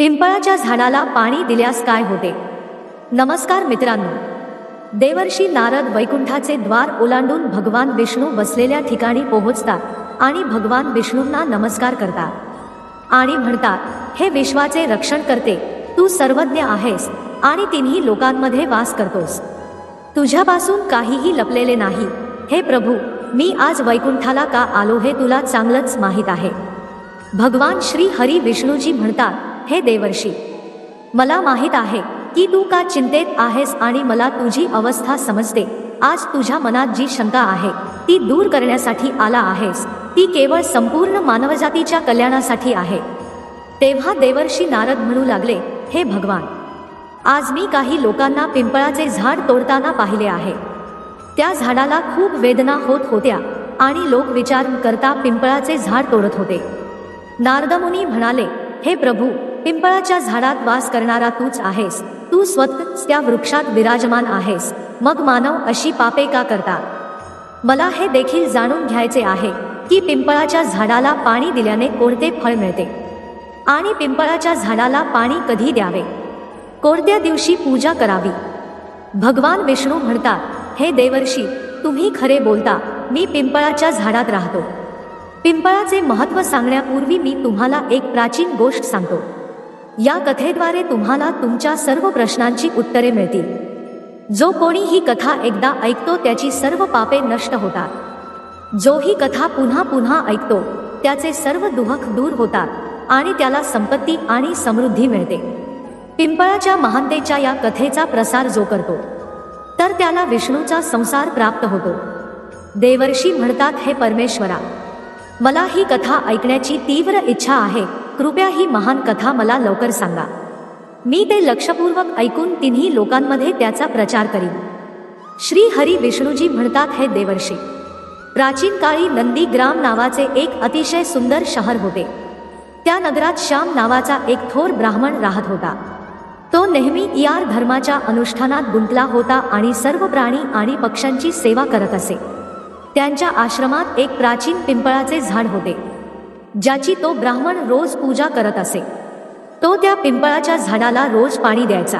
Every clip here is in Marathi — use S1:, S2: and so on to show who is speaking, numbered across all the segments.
S1: पिंपळाच्या झाडाला पाणी दिल्यास काय होते? नमस्कार मित्रांनो. देवर्षी नारद वैकुंठाचे द्वार ओलांडून भगवान विष्णू बसलेल्या ठिकाणी पोहोचतात आणि भगवान विष्णूंना नमस्कार करतात. आणि म्हणतात हे विश्वाचे रक्षण करते तू सर्वज्ञ आहेस आणि तिन्ही लोकांमध्ये वास करतोस. तुझ्यापासून काहीही लपलेले नाही. हे प्रभू मी आज वैकुंठाला का आलो हे तुला चांगलंच माहीत आहे. भगवान श्री हरी विष्णूजी म्हणतात हे देवर्षी. मला माहीत आहे की तू का चिंतेत आहेस आणि मला तुझी अवस्था समजते. आज तुझ्या मनात जी शंका आहे ती दूर करण्यासाठी आला आहेस. ती केवळ संपूर्ण मानवजातीच्या कल्याणासाठी आहे. तेव्हा देवर्षी नारद म्हणू लागले हे भगवान आज मी काही लोकांना पिंपळाचे झाड तोडताना पाहिले आहे. त्या झाडाला खूप वेदना होत होत्या आणि लोक विचार करता पिंपळाचे झाड तोडत होते. नारदमुनी म्हणाले हे प्रभू पिंपळाच्या झाडात वास करणारा तूच आहेस. तू स्वतः त्या वृक्षात विराजमान आहेस. मग मानव अशी पापे का करतात? मला हे देखील जाणून घ्यायचे आहे की पिंपळाच्या झाडाला पाणी दिल्याने कोणते फळ मिळते? आणि पिंपळाच्या झाडाला पाणी कधी द्यावे? कोणत्या दिवशी पूजा करावी? भगवान विष्णू म्हणतात हे देवर्षी तुम्ही खरे बोलता मी पिंपळाच्या झाडात राहतो. पिंपळाचे महत्त्व सांगण्यापूर्वी मी तुम्हाला एक प्राचीन गोष्ट सांगतो. या कथेद्वारे तुम्हाला तुमच्या सर्व प्रश्नांची उत्तरे मिळतील. जो कोणी ही कथा एकदा ऐकतो त्याची सर्व पापे नष्ट होतात. जो ही कथा पुन्हा पुन्हा ऐकतो त्याचे सर्व दुःख दूर होतात आणि त्याला संपत्ती आणि समृद्धी मिळते. पिंपळाच्या महानतेच्या या कथेचा प्रसार जो करतो तर त्याला विष्णूचा संसार प्राप्त होतो. देवर्षी म्हणतात हे परमेश्वरा मला ही कथा ऐकण्याची तीव्र इच्छा आहे. कृपया ही महान कथा मला लवकर सांगा. मी ते लक्षपूर्वक ऐकून तिन्ही लोकांमध्ये त्याचा प्रचार करीन. श्री हरी विष्णूजी म्हणतात हे देवर्षी प्राचीन काळी नंदीग्राम नावाचे एक अतिशय सुंदर शहर होते. त्या नगरात श्याम नावाचा एक थोर ब्राह्मण राहत होता. तो नेहमी इयार धर्माच्या अनुष्ठानात गुंतला होता आणि सर्व प्राणी आणि पक्ष्यांची सेवा करत असे. त्यांच्या आश्रमात एक प्राचीन पिंपळाचे झाड होते. ज्याची तो ब्राह्मण रोज पूजा करत असे. तो त्या पिंपळाच्या झाडाला रोज पाणी द्यायचा.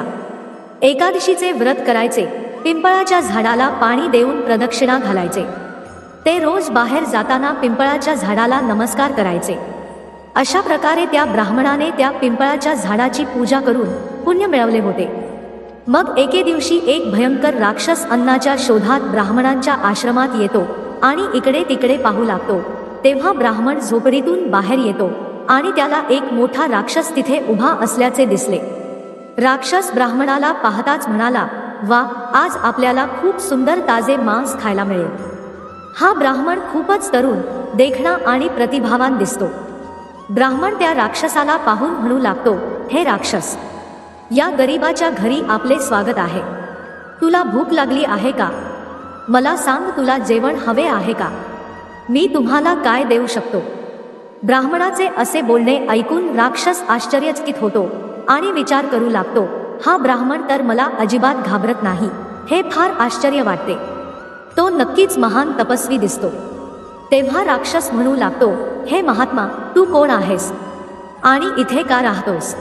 S1: एकादशीचे व्रत करायचे पिंपळाच्या झाडाला पाणी देऊन प्रदक्षिणा घालायचे. ते रोज बाहेर जाताना पिंपळाच्या झाडाला नमस्कार करायचे. अशा प्रकारे त्या ब्राह्मणाने त्या पिंपळाच्या झाडाची पूजा करून पुण्य मिळवले होते. मग एके दिवशी एक भयंकर राक्षस अन्नाच्या शोधात ब्राह्मणांच्या आश्रमात येतो आणि इकडे तिकडे पाहू लागतो. तेव्हा ब्राह्मण झोपडीतून बाहेर येतो आणि त्याला एक मोठा राक्षस तिथे उभा असल्याचे दिसले. राक्षस ब्राह्मणाला पाहताच म्हणाला वा आज आपल्याला खूप सुंदर ताजे मांस खायला मिळेल. हा ब्राह्मण खूपच तरुण देखणा आणि प्रतिभावान दिसतो. ब्राह्मण त्या राक्षसाला पाहून म्हणू लागतो हे राक्षस या गरीबाच्या घरी आपले स्वागत आहे. तुला भूक लागली आहे का? मला सांग तुला जेवण हवे आहे का? मी तुम्हाला काय देऊ शकतो? ब्राह्मणाचे असे बोलणे ऐकून राक्षस आश्चर्यचकित होतो आणि विचार करू लागतो हा ब्राह्मण तर मला अजिबात घाबरत नाही. हे फार आश्चर्य वाटते. तो नक्कीच महान तपस्वी दिसतो. तेव्हा राक्षस म्हणू लागतो हे महात्मा तू कोण आहेस? आणि इथे का राहतोस?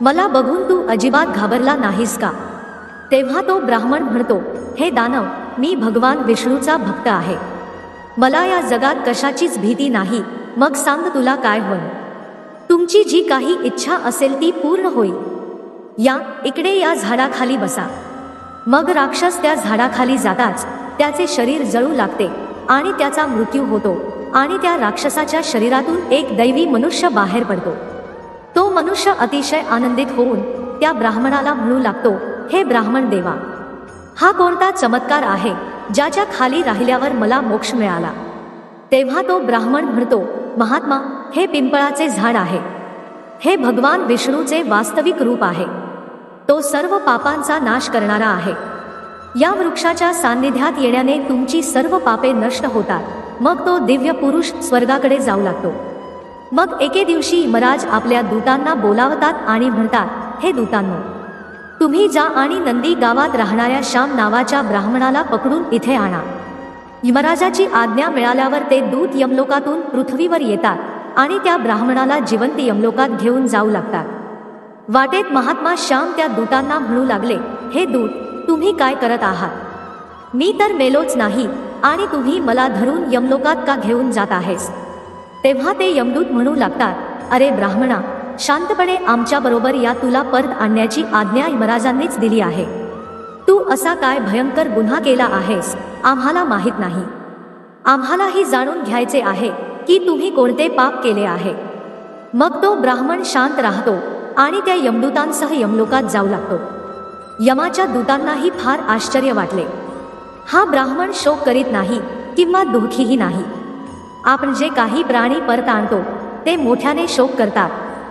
S1: मला बघून तू अजिबात घाबरला नाहीस का? तेव्हा तो ब्राह्मण म्हणतो हे दानव मी भगवान विष्णूचा भक्त आहे. मला या जगात कशाचीच भीती नाही. मग सांग तुला काय होईल? तुमची जी काही इच्छा असेल ती पूर्ण होईल. या इकडे या झाडाखाली बसा. मग राक्षस त्या झाडाखाली जाताच त्याचे शरीर जळू लागते आणि त्याचा मृत्यू होतो आणि त्या राक्षसाच्या शरीरातून एक दैवी मनुष्य बाहेर पडतो. तो मनुष्य अतिशय आनंदित होऊन त्या ब्राह्मणाला म्हणू लागतो हे ब्राह्मण देवा हा कोणता चमत्कार आहे? ज्याच्या खाली राहिल्यावर मला मोक्ष मिळाला. तेव्हा तो ब्राह्मण म्हणतो महात्मा हे पिंपळाचे झाड आहे. हे भगवान विष्णूचे वास्तविक रूप आहे. तो सर्व पापांचा नाश करणारा आहे. या वृक्षाच्या सान्निध्यात येण्याने तुमची सर्व पापे नष्ट होतात. मग तो दिव्य पुरुष स्वर्गाकडे जाऊ लागतो. मग एके दिवशी मराज आपल्या दूतांना बोलावतात आणि म्हणतात हे दूतांनो तुम्ही जा आणि नंदी गावात राहणाऱ्या श्याम नावाच्या ब्राह्मणाला पकडून इथे आणा. यमराजाची आज्ञा मिळाल्यावर ते दूत यमलोकातून पृथ्वीवर येतात आणि त्या ब्राह्मणाला जिवंत यमलोकात घेऊन जाऊ लागतात. वाटेत महात्मा श्याम त्या दूतांना म्हणू लागले हे दूत तुम्ही काय करत आहात? मी तर मेलोच नाही आणि तुम्ही मला धरून यमलोकात का घेऊन जात आहेस? तेव्हा ते यमदूत म्हणू लागतात अरे ब्राह्मणा शांतपणे आमच्याबरोबर या तुला परत आणण्याची आज्ञा यमराजांनीच दिली आहे. तू असा काय भयंकर गुन्हा केला आहेस आम्हाला माहीत नाही. आम्हालाही जाणून घ्यायचे आहे की तुम्ही कोणते पाप केले आहे. मग तो ब्राह्मण शांत राहतो आणि त्या यमदूतांसह यमलोकात जाऊ लागतो. यमाच्या दूतांनाही फार आश्चर्य वाटले. हा ब्राह्मण शोक करीत नाही किंवा दुःखीही नाही. आपण जे काही प्राणी परत आणतो ते मोठ्याने शोक करतात.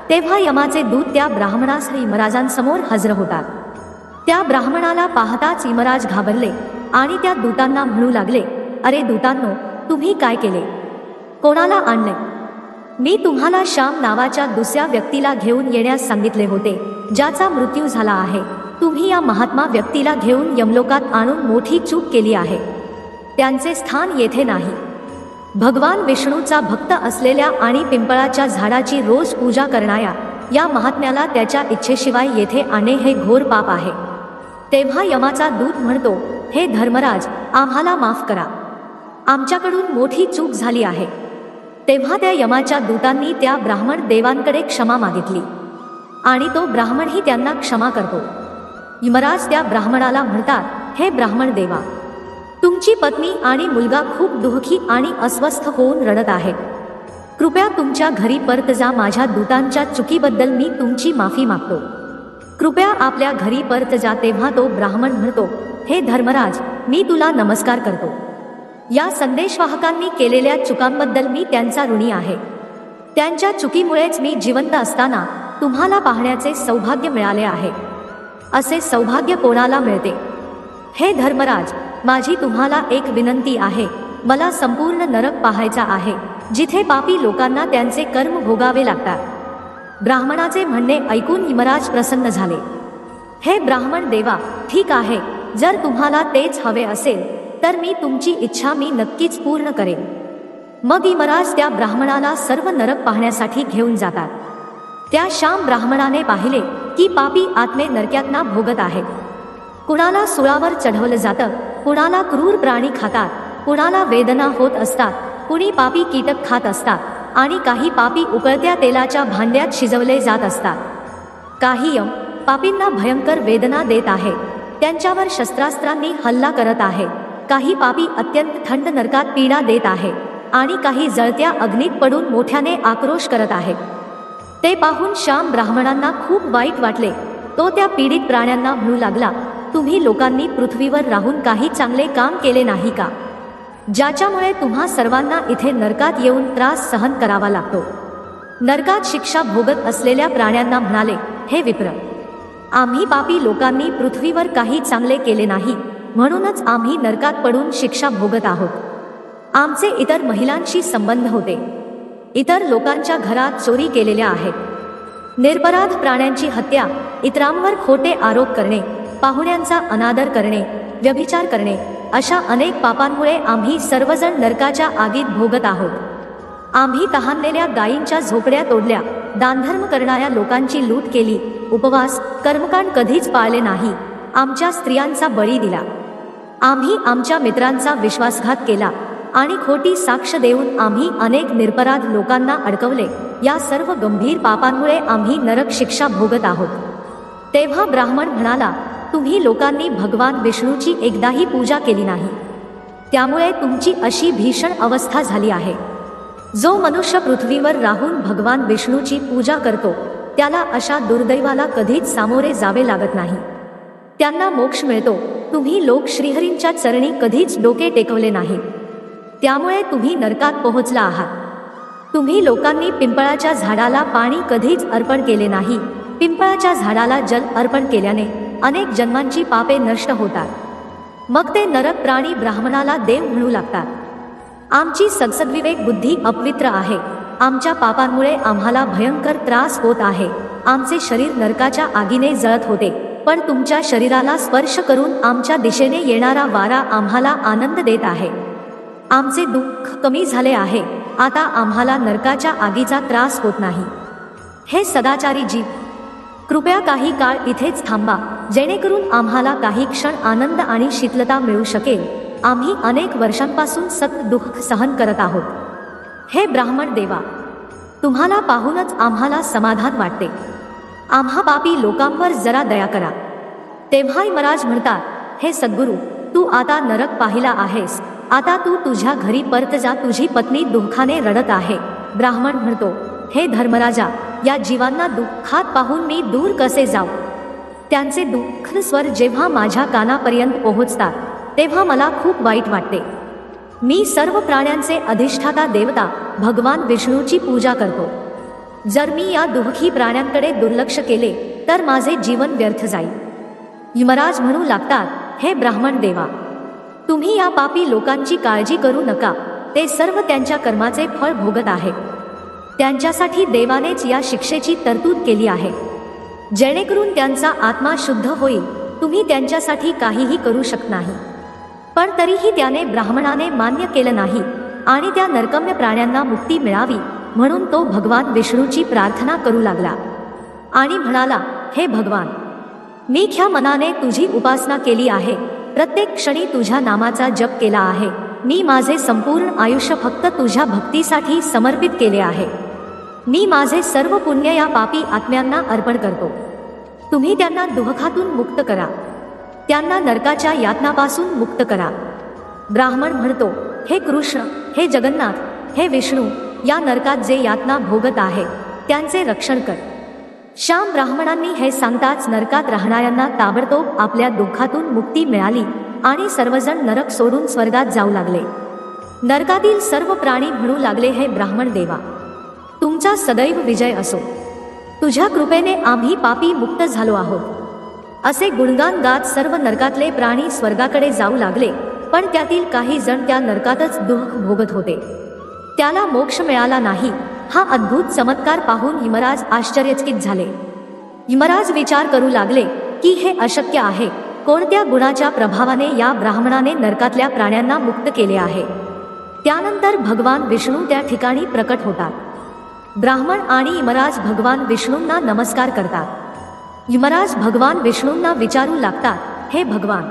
S1: तेव्हा यमाचे दूत त्या ब्राह्मणास यमराजांसमोर हजर होतात. त्या ब्राह्मणाला पाहताच यमराज घाबरले आणि त्या दूतांना म्हणू लागले अरे दूतांनो तुम्ही काय केले? कोणाला आणले? मी तुम्हाला श्याम नावाच्या दुसऱ्या व्यक्तीला घेऊन येण्यास सांगितले होते ज्याचा मृत्यू झाला आहे. तुम्ही या महात्मा व्यक्तीला घेऊन यमलोकात आणून मोठी चूक केली आहे. त्यांचे स्थान येथे नाही. भगवान विष्णूचा भक्त असलेल्या आणि पिंपळाच्या झाडाची रोज पूजा करणाऱ्या या महात्म्याला त्याच्या इच्छेशिवाय येथे आणणे हे घोर पाप आहे. तेव्हा यमाचा दूत म्हणतो हे धर्मराज आम्हाला माफ करा. आमच्याकडून मोठी चूक झाली आहे. तेव्हा त्या यमाच्या दूतांनी त्या ब्राह्मण देवांकडे क्षमा मागितली. आणि तो ब्राह्मणही त्यांना क्षमा करतो. यमराज त्या ब्राह्मणाला म्हणतात हे ब्राह्मण देवा तुमची पत्नी आणि मुलगा खूप दुःखी आणि अस्वस्थ होऊन रडत आहे कृपया तुमच्या घरी परत जा माझ्या दूतांच्या चुकीबद्दल मी तुमची माफी मागतो. कृपया आपल्या घरी परत जा तेव्हा तो ब्राह्मण म्हणतो हे धर्मराज मी तुला नमस्कार करतो. या संदेशवाहकांनी केलेल्या चुकांबद्दल मी त्यांचा ऋणी आहे. त्यांच्या चुकीमुळेच मी जिवंत असताना तुम्हाला पाहण्याचे सौभाग्य मिळाले आहे. असे सौभाग्य कोणाला मिळते? हे धर्मराज माझी तुम्हाला एक विनंती आहे. मला संपूर्ण नरक पाहायचा आहे जिथे पापी लोकांना त्यांचे कर्म भोगावे लागतात. ब्राह्मणाचे म्हणणे ऐकून यमराज प्रसन्न झाले. हे ब्राह्मण देवा ठीक आहे. जर तुम्हाला तेच हवे असेल तर मी तुमची इच्छा मी नक्कीच पूर्ण करेन. मग इमराज त्या ब्राह्मणाला सर्व नरक पाहण्यासाठी घेऊन जातात. त्या श्याम ब्राह्मणाने पाहिले की पापी आत्मे नरक्यातना भोगत आहेत. कुणाला सुळावर चढवलं जातं कुणाला क्रूर प्राणी खातात कुणाला वेदना होत असतात कुणी पापी कीटक खात असतात आणि काही पापी उकळत्या तेलाच्या भांड्यात शिजवले जात असतात. काही यम पापींना भयंकर वेदना देत आहे त्यांच्यावर शस्त्रास्त्रांनी हल्ला करत आहे काही पापी अत्यंत थंड नरकात पीडा देत आहे आणि काही जळत्या अग्नीत पडून मोठ्याने आक्रोश करत आहे. ते पाहून श्याम ब्राह्मणांना खूप वाईट वाटले तो त्या पीडित प्राण्यांना म्हणू लागला तुम्ही लोकांनी पृथ्वीवर राहून काही चांगले काम केले नाही का? ज्याच्यामुळे तुम्हा सर्वांना इथे नरकात येऊन त्रास सहन करावा लागतो. नरकात शिक्षा भोगत असलेल्या प्राण्यांना म्हणाले हे विप्र आम्ही पापी लोकांनी पृथ्वीवर काही चांगले केले नाही म्हणूनच आम्ही नरकात पडून शिक्षा भोगत आहोत. आमचे इतर महिलांशी संबंध होते. इतर लोकांच्या घरात चोरी केलेल्या आहेत. निर्पराध प्राण्यांची हत्या इतरांवर खोटे आरोप करणे पाहुण्यांचा अनादर करणे व्यभिचार करणे अशा अनेक पापांमुळे आम्ही सर्वजण नरकाच्या आगीत भोगत आहोत. आम्ही तहानलेल्या गायींच्या झोपड्या तोडल्या दानधर्म करणाऱ्या लोकांची लूट केली उपवास कर्मकांड कधीच पाळले नाही आमच्या स्त्रियांचा बळी दिला. आम्ही आमच्या मित्रांचा विश्वासघात केला आणि खोटी साक्ष देऊन आम्ही अनेक निरपराध लोकांना अडकवले या सर्व गंभीर पापांमुळे आम्ही नरक शिक्षा भोगत आहोत. तेव्हा ब्राह्मण म्हणाला तुम्ही लोकांनी भगवान विष्णूची एकदाही पूजा केली नाही. त्यामुळे तुमची अशी भीषण अवस्था झाली आहे. जो मनुष्य पृथ्वीवर राहून भगवान विष्णूची पूजा करतो त्याला अशा दुर्दैवाला कधीच सामोरे जावे लागत नाही. त्यांना मोक्ष मिळतो तुम्ही लोक श्रीहरींच्या चरणी कधीच डोके टेकवले नाही. त्यामुळे तुम्ही नरकात पोहोचला आहात. तुम्ही लोकांनी पिंपळाच्या झाडाला पाणी कधीच अर्पण केले नाही. पिंपळाच्या झाडाला जल अर्पण केल्याने अनेक जन्मांची पापे नष्ट होतात. मग ते नरक प्राणी ब्राह्मणाला देव म्हणू लागतात. आमची सदसद्विवेक बुद्धी अपवित्र आहे. आमच्या पापांमुळे आम्हाला भयंकर त्रास होत आहे. आमचे शरीर नरकाच्या आगीने जळत होते. पण तुमच्या शरीराला स्पर्श करून आमच्या दिशेने येणारा वारा आम्हाला आनंद देत आहे. आमचे दुःख कमी झाले आहे. आता आम्हाला नरकाच्या आगीचा त्रास होत नाही. हे सदाचारी जीव कृपया काही काळ इथेच थांबा जेणेकरून आम्हाला काही क्षण आनंद आणि शीतलता मिळू शकेल. आम्ही अनेक वर्षांपासून सत दुःख सहन करत आहोत. हे ब्राह्मण देवा तुम्हाला पाहूनच आम्हाला समाधान वाटते. आम्हा पापी लोकांवर जरा दया करा. तेव्हाही महाराज म्हणतात हे सद्गुरू तू आता नरक पाहिला आहेस. आता तू तुझ्या घरी परत जा तुझी पत्नी दुःखाने रडत आहे. ब्राह्मण म्हणतो हे धर्मराजा या जीवांना दुःखात पाहून मी दूर कसे जाऊ? त्यांचे दुःख स्वर जेव्हा माझ्या कानापर्यंत पोहोचतात तेव्हा मला खूप वाईट वाटते. मी सर्व प्राण्यांचे अधिष्ठाता देवता भगवान विष्णूची पूजा करतो. जर मी या दुःखी प्राण्यांकडे दुर्लक्ष केले तर माझे जीवन व्यर्थ जाईल. यमराज म्हणू लागतात हे ब्राह्मण देवा तुम्ही या पापी लोकांची काळजी करू नका. ते सर्व त्यांच्या कर्माचे फळ भोगत आहेत. त्यांच्यासाठी देवानेच या शिक्षेची तरतूद केली आहे. जेणेकरून त्यांचा आत्मा शुद्ध होईल तुम्ही त्यांच्यासाठी काहीही करू शकत नाही. पण तरीही त्याने ब्राह्मणाने मान्य केलं नाही आणि त्या नरकम्य प्राण्यांना मुक्ती मिळावी म्हणून तो भगवान विष्णूची प्रार्थना करू लागला. आणि म्हणाला हे भगवान मी ख्या मनाने तुझी उपासना केली आहे. प्रत्येक क्षणी तुझ्या नामाचा जप केला आहे. मी माझे संपूर्ण आयुष्य फक्त तुझ्या भक्तीसाठी समर्पित केले आहे. मी माझे सर्व पुण्य या पापी आत्म्यांना अर्पण करतो. तुम्ही त्यांना दुःखातून मुक्त करा. त्यांना नरकाच्या यातनापासून मुक्त करा. ब्राह्मण म्हणतो हे कृष्ण हे जगन्नाथ हे विष्णू या नरकात जे यातना भोगत आहे त्यांचे रक्षण कर. श्याम ब्राह्मणांनी हे सांगताच नरकात राहणाऱ्यांना ताबडतोब आपल्या दुःखातून मुक्ती मिळाली आणि सर्वजण नरक सोडून स्वर्गात जाऊ लागले. नरकातील सर्व प्राणी म्हणू लागले हे ब्राह्मण देवा तुमचा सदैव विजय असो. तुझ्या कृपेने आम्ही पापी मुक्त झालो आहोत. असे गुणगान गात सर्व नरकातले प्राणी स्वर्गाकडे जाऊ लागले पण त्यातील काही जण त्या नरकातच दुःख भोगत होते. त्याला मोक्ष मिळाला नाही हा अद्भुत चमत्कार पाहून यमराज आश्चर्यचकित झाले. यमराज विचार करू लागले की हे अशक्य आहे कोणत्या गुणाच्या प्रभावाने या ब्राह्मणाने नरकातल्या प्राण्यांना मुक्त केले आहे? त्यानंतर भगवान विष्णू त्या ठिकाणी प्रकट होतात. ब्राह्मण आणि यमराज भगवान विष्णूंना नमस्कार करतात. यमराज भगवान विष्णूंना विचारू लागतात हे भगवान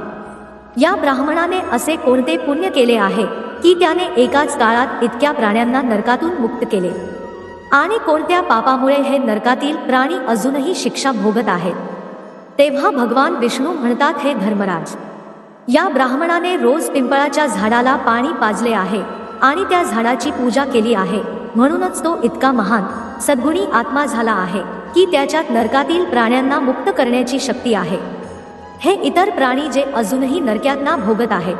S1: या ब्राह्मणाने असे कोणते पुण्य केले आहे की त्याने एकाच काळात इतक्या प्राण्यांना नरकातून मुक्त केले? आणि कोणत्या पापामुळे हे नरकातील प्राणी अजूनही शिक्षा भोगत आहेत? तेव्हा भगवान विष्णू म्हणतात हे धर्मराज या ब्राह्मणाने रोज पिंपळाच्या झाडाला पाणी पाजले आहे आणि त्या झाडाची पूजा केली आहे. म्हणूनच तो इतका महान सद्गुणी आत्मा झाला आहे की त्याच्यात नरकातील प्राण्यांना मुक्त करण्याची शक्ती आहे. हे इतर प्राणी जे अजूनही नरक्यांना भोगत आहेत.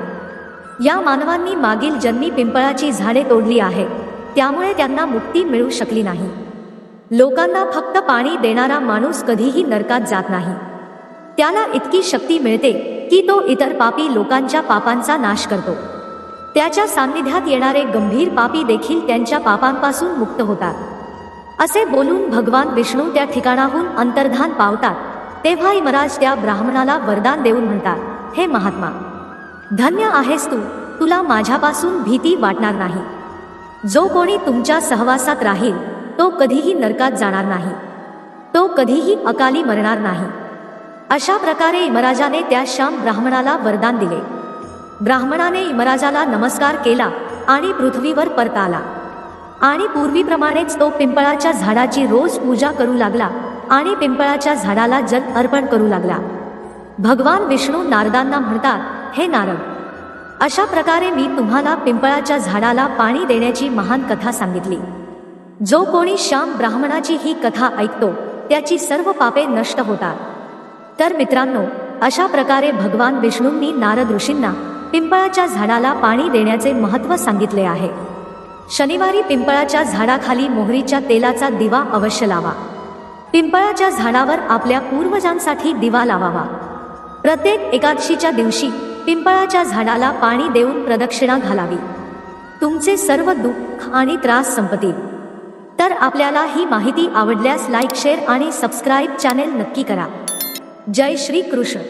S1: या मानवांनी मागील जन्मी पिंपळाची झाडे तोडली आहे त्यामुळे त्यांना मुक्ती मिळू शकली नाही. लोकांना फक्त पाणी देणारा माणूस कधीही नरकात जात नाही. त्याला इतकी शक्ती मिळते की तो इतर पापी लोकांच्या पापांचा नाश करतो. त्याच्या सान्निध्यात येणारे गंभीर पापी देखील त्यांच्या पापांपासून मुक्त होतात. असे बोलून भगवान विष्णू त्या ठिकाणाहून अंतर्धान पावतात. तेव्हा यमराज त्या ब्राह्मणाला वरदान देऊन म्हणतात हे महात्मा धन्य आहेस तू. तुला माझ्यापासून भीती वाटणार नाही. जो कोणी तुमच्या सहवासात राहील तो कधीही नरकात जाणार नाही. तो कधीही अकाली मरणार नाही. अशा प्रकारे यमराजाने त्या श्याम ब्राह्मणाला वरदान दिले. ब्राह्मणाने यमराजाला नमस्कार केला आणि पृथ्वीवर परत आला आणि पूर्वीप्रमाणेच तो पिंपळाच्या झाडाची रोज पूजा करू लागला आणि पिंपळाच्या झाडाला जल अर्पण करू लागला. भगवान विष्णू नारदांना म्हणतात हे नारद अशा प्रकारे मी तुम्हाला पिंपळाच्या झाडाला पाणी देण्याची महान कथा सांगितली. जो कोणी श्याम ब्राह्मणाची ही कथा ऐकतो त्याची सर्व पापे नष्ट होतात. तर मित्रांनो अशा प्रकारे भगवान विष्णूंनी नारद ऋषींना पिंपळाच्या झाडाला पाणी देण्याचे महत्त्व सांगितले आहे. शनिवारी पिंपळाच्या झाडाखाली मोहरीच्या तेलाचा दिवा अवश्य लावा. पिंपळाच्या झाडावर आपल्या पूर्वजांसाठी दिवा लावावा. प्रत्येक एकादशीच्या दिवशी पिंपळाच्या झाडाला पाणी देऊन प्रदक्षिणा घालावी. तुमचे सर्व दुःख आणि त्रास संपतील. तर आपल्याला ही माहिती आवडल्यास लाईक शेअर आणि सबस्क्राईब चॅनेल नक्की करा. जय श्री कृष्ण